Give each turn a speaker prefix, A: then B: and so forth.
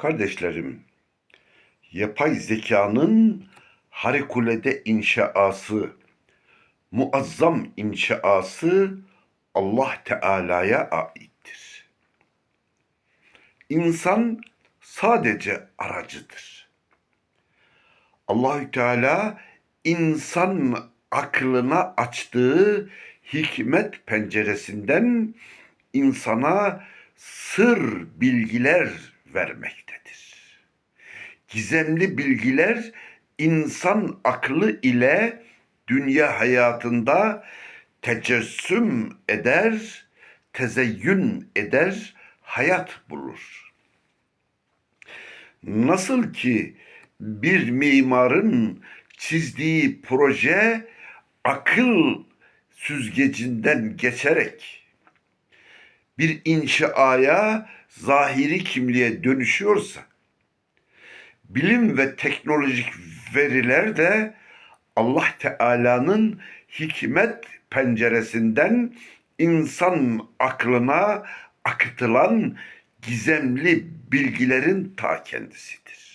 A: Kardeşlerim, yapay zekanın harikulade inşaası, muazzam inşaası Allah Teala'ya aittir. İnsan sadece aracıdır. Allahü Teala insan aklına açtığı hikmet penceresinden insana sır bilgiler vermektedir. Gizemli bilgiler insan aklı ile dünya hayatında tecessüm eder, tezeyyün eder, hayat bulur. Nasıl ki bir mimarın çizdiği proje akıl süzgecinden geçerek bir inşaaya zahiri kimliğe dönüşüyorsa bilim ve teknolojik veriler de Allah Teala'nın hikmet penceresinden insan aklına akıtılan gizemli bilgilerin ta kendisidir.